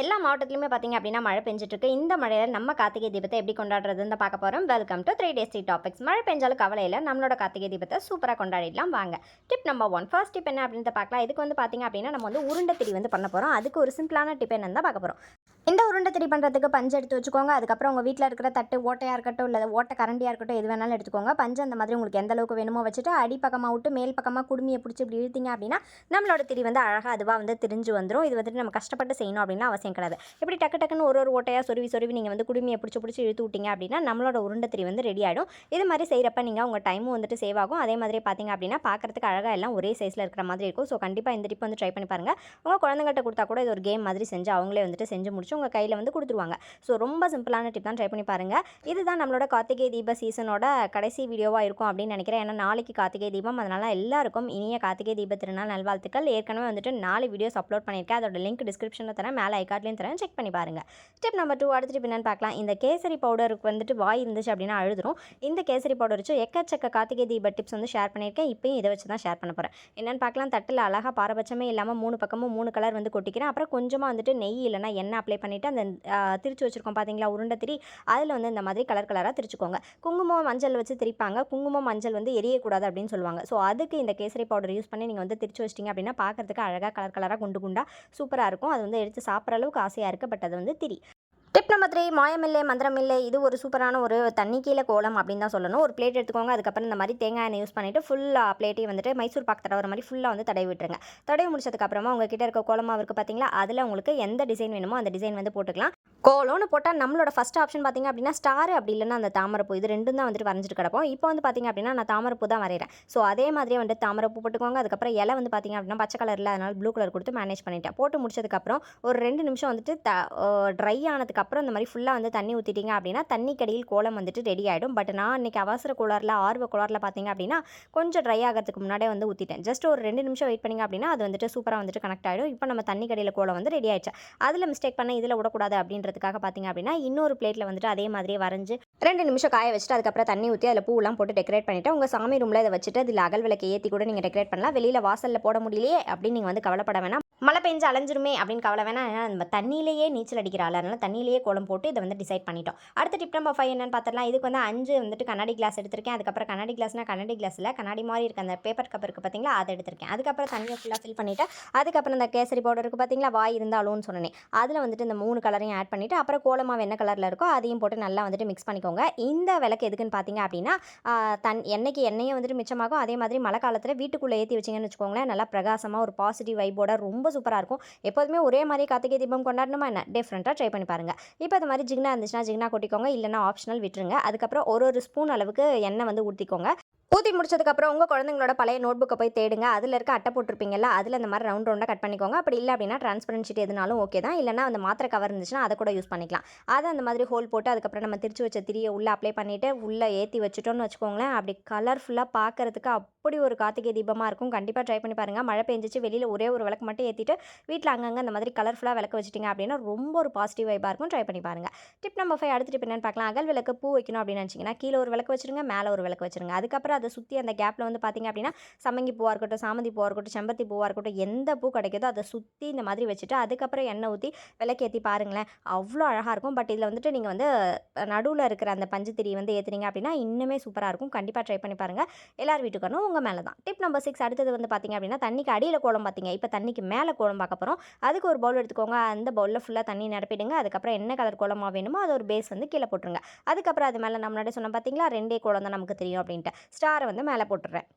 எல்லா மாவட்டத்துலையுமே பார்த்தீங்க அப்படின்னா மழை பெஞ்சிட்டு இருக்கு இந்த மழையில் நம்ம கார்த்திகை தீபத்தை எப்படி கொண்டாடுறதுன்னு பார்க்க போகிறோம் welcome to three days three topics மழை பெஞ்சாலும் கவலையில் நம்மளோட கார்த்திகை தீபத்தை சூப்பராக கொண்டாடிடலாம். வாங்க. Tip number one first tip என்ன அப்படின்னு பார்க்கலாம். இதுக்கு வந்து பார்த்தீங்க அப்படின்னா நம்ம வந்து உருண்டை திரி வந்து பண்ண போகிறோம் அதுக்கு ஒரு சிம்பிளான டிப் என்னன்னு தான் பார்க்க போகிறோம் இந்த உருண்டை திரி பண்ணுறதுக்கு பஞ்சு எடுத்து வச்சுக்கோங்க. அதுக்கப்புறம் உங்கள் வீட்டில் இருக்கிற தட்டு ஓட்டையாக இருக்கட்டும் இல்லை ஓட்டை கரண்டியாக இருக்கட்டும் எது வேணாலும் எடுத்துக்கோங்க. பஞ்சு அந்த மாதிரி உங்களுக்கு எந்த அளவுக்கு வேணுமோ வச்சுட்டு அடிப்பக்கமாக விட்டு மேல் பக்கமாக குடுமியை பிடிச்சி இப்படி இழுத்தீங்க அப்படின்னா நம்மளோட திரி வந்து அழகாக அதுவாக வந்து திரிஞ்சு வந்துடும் இது வந்துட்டு நம்ம கஷ்டப்பட்டு செய்யணும் அப்படின்னா அவசியம் கிடையாது. இப்படி டக்கு டக்குன்னு ஒரு ஒரு ஓட்டையாக சொருவி சொருவி நீங்கள் வந்து குடுமியை பிடிச்சி பிடிச்சி இழுத்து விட்டீங்க அப்படின்னா நம்மளோட உருண்டை திரி வந்து ரெடி ஆகிடும் இது மாதிரி செய்கிறப்ப நீங்கள் உங்கள் டைமும் வந்துட்டு சேவ் ஆகும். அதே மாதிரி பார்த்தீங்க அப்படின்னா பார்க்குறதுக்கு அழகாக எல்லாம் ஒரே சைஸில் இருக்கிற மாதிரி இருக்கும். ஸோ கண்டிப்பாக இந்த டிப் வந்து ட்ரை பண்ணி பாருங்கள் உங்கள் குழந்தைங்கள்ட்ட கொடுத்தா கூட இது ஒரு கேம் மாதிரி செஞ்சு அவங்களே வந்துட்டு செஞ்சு முடிச்சு உங்கள் கையில் வந்து கொடுத்துருவாங்க. ஸோ ரொம்ப சிம்பிளான டிப் தான் ட்ரை பண்ணி பாருங்கள் இதுதான் நம்மளோட கார்த்திகை தீப சீசனோட கடைசி வீடியோவாக இருக்கும் அப்படின்னு நினைக்கிறேன். ஏன்னா நாளைக்கு கார்த்திகை தீபம். அதனால் எல்லாருக்கும் இனிய கார்த்திகை தீப திருநாள் நல்வாழ்த்துக்கள். ஏற்கனவே வந்துட்டு நாலு வீடியோஸ் அப்லோட் பண்ணியிருக்கேன். அதோட லிங்க் டிஸ்கிரிப்ஷனில் தரேன். மேலே ஐகார்ட்லேயும் தரேன். செக் பண்ணி பாருங்கள் ஸ்டெப் நம்பர் டூ அடுத்த டிப் என்னன்னு பார்க்கலாம். இந்த கேசரி பவுடருக்கு வந்துட்டு வாய் இருந்துச்சு அப்படின்னா அழுதுரும். இந்த கேசரி பவுடர் வச்சு எக்கச்சக்க கார்த்திகை தீப டிப்ஸ் வந்து ஷேர் பண்ணியிருக்கேன். இப்போயும் இதை வச்சு தான் ஷேர் பண்ண போகிறேன் என்னென்னு பார்க்கலாம். தட்டில் அழகாக பாரபட்சமே இல்லாமல் மூணு பக்கமும் மூணு கலர் வந்து கொட்டிக்கிறேன். அப்புறம் கொஞ்சமாக வந்துட்டு நெய் இல்லைனா எண்ணெய் அப்ளை பண்ணிவிட்டு அந்த திரிச்சு வச்சுருக்கோம் பார்த்தீங்களா உருண்டை திரி. அதில் வந்து இந்த மாதிரி கலர் கலராக திரிச்சுக்கோங்க. குங்குமம் மஞ்சள் வச்சு திரிப்பாங்க. குங்குமம் மஞ்சள் வந்து எரியக்கூடாது அப்படின்னு சொல்லுவாங்க. ஸோ அதுக்கு இந்த கேசரி பவுடர் யூஸ் பண்ணி நீங்கள் வந்து திரிச்சு வச்சிட்டிங்க அப்படின்னா பார்க்குறதுக்கு அழகாக கலர் கலராக குண்டு குண்டாக சூப்பராக இருக்கும். அது வந்து எடுத்து சாப்பிட்ற அளவுக்கு ஆசையாக இருக்குது பட் அது வந்து திரி. டிப் நம்பர் த்ரீ மாயமில்லை மந்திரமில்லை இது ஒரு சூப்பரான ஒரு தண்ணி கீழே கோலம் அப்படின்னு தான் சொல்லணும். ஒரு பிளேட் எடுத்துக்கோங்க அதுக்கப்புறம் இந்த மாதிரி தேங்காய் எண்ணெய் யூஸ் பண்ணிவிட்டு ஃபுல்லாக பிளேட்டையும் வந்துட்டு மைசூர் பாக்கு தடவை மாதிரி ஃபுல்லாக வந்து தடவி விட்டுருங்க. தடவி முடிச்சதுக்கப்புறமா உங்ககிட்ட இருக்க கோலமாக இருக்குது பார்த்தீங்களா அதில் உங்களுக்கு எந்த டிசைன் வேணுமோ அந்த டிசைன் வந்து போட்டுக்கலாம். கோலம்னு போட்டால் நம்மளோட ஃபஸ்ட் ஆப்ஷன் பார்த்திங்க அப்படின்னா ஸ்டார் அப்படி இல்லைன்னா அந்த தாமரைப்பூ. இது ரெண்டும் தான் வந்துட்டு வரைஞ்சிட்டு கிடப்போம். இப்போ வந்து பார்த்தீங்க அப்படின்னா நான் தாமரைப்பூ தான் வரைகிறேன். ஸோ அதே மாதிரியே வந்துட்டு தாமரைப்பூ போட்டுக்கோங்க. அதுக்கப்புறம் இலை வந்து பார்த்தீங்க அப்படின்னா பச்சை கலரில் அதனால் ப்ளூ கலர் கொடுத்து மேனேஜ் பண்ணிட்டேன். போட்டு முடிச்சதுக்கப்புறம் ஒரு ரெண்டு நிமிஷம் வந்துட்டு த ட்ரை ஆனதுக்கப்புறம் இந்த மாதிரி ஃபுல்லாக வந்து தண்ணி ஊற்றிட்டீங்க அப்படின்னா தண்ணி கடியில் கோலம் வந்துட்டு ரெடி ஆகிடும் பட் நான் இன்றைக்கி அவசர குளரில் ஆர்வ குளரில் பார்த்தீங்க அப்படின்னா கொஞ்சம் ட்ரை ஆகிறதுக்கு முன்னாடியே வந்து ஊற்றிட்டேன் ஜஸ்ட் ஒரு ரெண்டு நிமிஷம் வெயிட் பண்ணிங்க அப்படின்னா அது வந்துட்டு சூப்பராக வந்துட்டு கனெக்ட் ஆகிடும் இப்போ நம்ம தண்ணி கடியில் கோலம் வந்து ரெடி ஆகிடுச்சு அதில் மிஸ்டேக் பண்ண இதில் விடக்கூடாது அப்படின்ற பண்ணுறதுக்காக பார்த்தீங்க அப்படின்னா இன்னொரு பிளேட்டில் வந்துட்டு அதே மாதிரியே வரைஞ்சு ரெண்டு நிமிஷம் காய வச்சுட்டு அதுக்கப்புறம் தண்ணி ஊற்றி அதில் பூவெல்லாம் போட்டு டெக்கரேட் பண்ணிவிட்டு உங்கள் சாமி ரூமில் இதை வச்சுட்டு அதில் அகல் விளக்கு ஏற்றி கூட நீங்கள் டெக்கரேட் பண்ணலாம். வெளியில் வாசலில் போட முடியலையே அப்படின்னு நீங்கள் வந்து கவலைப்பட வேணாம். மழை பெஞ்சு அலைஞ்சிருமே அப்படின்னு கவலை வேணாம். ஏன்னா நம்ம தண்ணியிலேயே நீச்சல் அடிக்கிறாள். அதனால் தண்ணியிலேயே கோலம் போட்டு இதை வந்து டிசைட் பண்ணிட்டோம். அடுத்த டிப் நம்பர் ஃபைவ் என்னன்னு பார்த்துலாம் இதுக்கு வந்து அஞ்சு வந்துட்டு கண்ணாடி கிளாஸ் எடுத்திருக்கேன். அதுக்கப்புறம் கண்ணாடி கிளாஸ்னா கண்ணாடி கிளாஸில் கண்ணாடி மாதிரி இருக்க அந்த பேப்பர் கப் இருக்குது பார்த்தீங்களா? அதை எடுத்திருக்கேன். அதுக்கப்புறம் தண்ணியை ஃபுல்லாக ஃபில் பண்ணிவிட்டு அதுக்கப்புறம் இந்த கேசரி பவுடர் இருக்குது பார்த்தீங்களா? வாய் இருந்தாலும்னு சொன்னேன். அதில் வந்துட்டு இந்த மூணு கலரையும் ஆட் பண்ணிவிட்டு அப்புறம் கோலமாக என்ன கலரில் இருக்கோ அதையும் போட்டு நல்லா வந்துட்டு மிக்ஸ் பண்ணிக்கோங்க. இந்த விளக்கு எதுக்குன்னு பார்த்தீங்க அப்படின்னா தன் எண்ணெய்க்கு எண்ணெயும் வந்துட்டு மிச்சமாகும் அதே மாதிரி மழை காலத்தில் வீட்டுக்குள்ளே ஏற்றி வச்சிங்கன்னு வச்சுக்கோங்களேன் நல்லா பிரகாசமாக ஒரு பாசிட்டிவ் வைப்போட ரொம்ப சூப்பராக இருக்கும். எப்போதுமே ஒரே மாதிரி கார்த்திகை தீபம் கொண்டாடணுமா என்ன? டிஃப்ரெண்ட்டாக ட்ரை பண்ணி பாருங்கள் இப்போ அது மாதிரி ஜிக்னா இருந்துச்சுன்னா ஜிக்னா கொட்டிக்கோங்க. இல்லைனா ஆப்ஷனல் விட்டுருங்க. அதுக்கப்புறம் ஒரு ஒரு ஸ்பூன் அளவுக்கு எண்ணெய் வந்து ஊற்றிக்கோங்க ஊற்றி முடிச்சதுக்கப்புறம் உங்கள் குழந்தைங்களோட பழைய நோட் புக்கை போய் தேடுங்க. அதில் இருக்க அட்டை போட்டிருப்பீங்கல்ல அதில் இந்த மாதிரி ரவுண்ட் ரவுண்டாக கட் பண்ணிக்கோங்க. அப்படி இல்லை அப்படின்னா டிரான்ஸ்பரன்ட் ஷீட் எதுனாலும் ஓகே தான். இல்லைனா அந்த மாத்திரை கவர் இருந்துச்சுன்னா அதை கூட யூஸ் பண்ணிக்கலாம். அதை அந்த மாதிரி ஹோல் போட்டு அதுக்கப்புறம் நம்ம திரிச்சு வச்ச திரியை உள்ளே அப்ளை பண்ணிவிட்டு உள்ளே ஏற்றி வச்சுட்டோம்னு வச்சுக்கோங்களேன். அப்படி கலர்ஃபுல்லாக பார்க்கறதுக்கு அப்படி ஒரு கார்த்திகை தீபமாக இருக்கும். கண்டிப்பாக ட்ரை பண்ணி பாருங்கள் மழை பெஞ்சிச்சு வெளியில் ஒரே ஒரு விளக்கு மட்டும் ஏற்றிட்டு வீட்டில் அங்கங்கே அந்த மாதிரி கலர்ஃபுல்லாக விளக்கு வச்சிட்டிங்க அப்படின்னா ரொம்ப ஒரு பாசிட்டிவ் வைப்பாக இருக்கும். ட்ரை பண்ணி பாருங்கள் டிப் நம்பர் ஃபைவ் அடுத்த டிப் என்னன்னு பார்க்கலாம். அகல் விளக்கு பூ வைக்கணும் அப்படின்னு நினச்சிங்கன்னா கீழே ஒரு விளக்கு வச்சுருங்க மேலே ஒரு விளக்கு வச்சுருங்க. அதுக்கப்புறம் அதை சுற்றி அந்த கேப்பில் வந்து பார்த்திங்க அப்படின்னா சம்மங்கி பூவாக இருக்கட்டும் சாமந்தி பூவாக இருக்கட்டும் செம்பருத்தி பூவாக இருக்கட்டும் எந்த பூ கிடைக்குதோ அதை சுற்றி இந்த மாதிரி வச்சுட்டு அதுக்கப்புறம் எண்ணெய் ஊற்றி விளக்கேற்றி பாருங்களேன். அவ்வளோ அழகாக இருக்கும். பட் இதில் வந்துட்டு நீங்கள் வந்து நடுவில் இருக்கிற அந்த பஞ்சுத்திரி வந்து ஏற்றுனீங்க அப்படின்னா இன்னுமே சூப்பராக இருக்கும். கண்டிப்பாக ட்ரை பண்ணி பாருங்கள் எல்லார் வீட்டுக்கானும் உங்கள் மேலே தான். டிப் நம்பர் சிக்ஸ் அடுத்தது வந்து பார்த்தீங்க அப்படின்னா தண்ணிக்கு அடியில் கோலம் பார்த்தீங்க இப்போ தண்ணிக்கு மேலே கோலம் பார்க்க போகிறோம் அதுக்கு ஒரு பவுல் எடுத்துக்கோங்க. அந்த பவுலில் ஃபுல்லாக தண்ணி நிரப்பிடுங்க. அதுக்கப்புறம் என்ன கலர் கோலமாக வேணுமோ அது ஒரு பேஸ் வந்து கீழே போட்டுருங்க. அதுக்கப்புறம் அது மேலே நம்மளாட சொன்ன பார்த்தீங்களா ரெண்டே கோலம் தான் நமக்கு தெரியும் அப்படின்ட்டு. ஸ்டாரை வந்து மேலே போட்டுடுறேன்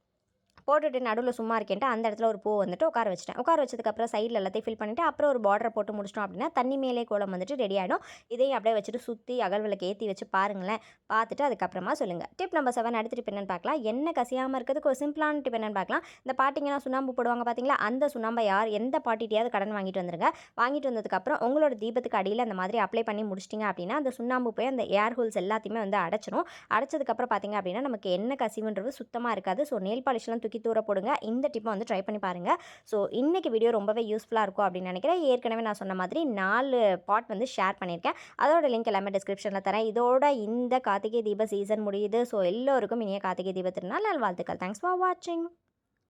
போட்டுட்டு நடுவில் சும்மா இருக்கேன்ட்டு அந்த இடத்துல ஒரு பூ வந்துட்டு உட்கார வச்சிட்டேன். உட்கார வச்சதுக்கப்புறம் சைடில் எல்லாத்தையும் ஃபில் பண்ணிவிட்டு அப்புறம் ஒரு பார்டர் போட்டு முடிச்சிட்டோம் அப்படின்னா தண்ணி மேலே கோலம் வந்துட்டு ரெடி ஆகிடும் இதையும் அப்படியே வச்சுட்டு சுற்றி அகல்விளக்கு ஏற்றி வச்சு பாருங்களேன். பார்த்துட்டு அதுக்கப்புறமா சொல்லுங்கள் டிப் நம்பர் செவன் அடுத்த டிப் என்னென்னு பார்க்கலாம். என்ன கசியாமல் இருக்கிறதுக்கு ஒரு சிம்பிளான டிப் என்னென்னு பார்க்கலாம். இந்த பாட்டிங்கன்னா சுண்ணாம்பு போடுவாங்க பார்த்தீங்களா அந்த சுண்ணாம்பை யார் எந்த பாட்டிகிட்டையாவது கடன் வாங்கிட்டு வந்துருங்க. வாங்கிட்டு வந்ததுக்கப்புறம் உங்களோட தீபத்துக்கு அடியில் அந்த மாதிரி அப்ளை பண்ணி முடிச்சிட்டிங்க அப்படின்னா அந்த சுண்ணாம்பு போய் அந்த ஏர் ஹோல்ஸ் எல்லாத்தையுமே வந்து அடைச்சிடும் அடைச்சதுக்கப்புறம் பார்த்தீங்க அப்படின்னா நமக்கு என்ன கசிவுன்றது சுத்தமாக இருக்காது. ஸோ நெல் பாலிஷ்லாம் தூக்கி தூர போடுங்க. இந்த டிப்பை வந்து ட்ரை பண்ணி பாருங்கள் ஸோ இன்றைக்கி வீடியோ ரொம்பவே யூஸ்ஃபுல்லாக இருக்கும் அப்படின்னு நினைக்கிறேன். ஏற்கனவே நான் சொன்ன மாதிரி நாலு பாட் வந்து ஷேர் பண்ணியிருக்கேன். அதோட லிங்க் எல்லாமே டிஸ்கிரிப்ஷனில் தரேன். இதோட இந்த கார்த்திகை தீப சீசன் முடியுது. ஸோ எல்லோருக்கும் இனிய கார்த்திகை தீப திருநாள். நல்வாழ்த்துக்கள். தேங்க்ஸ் ஃபார் வாட்சிங்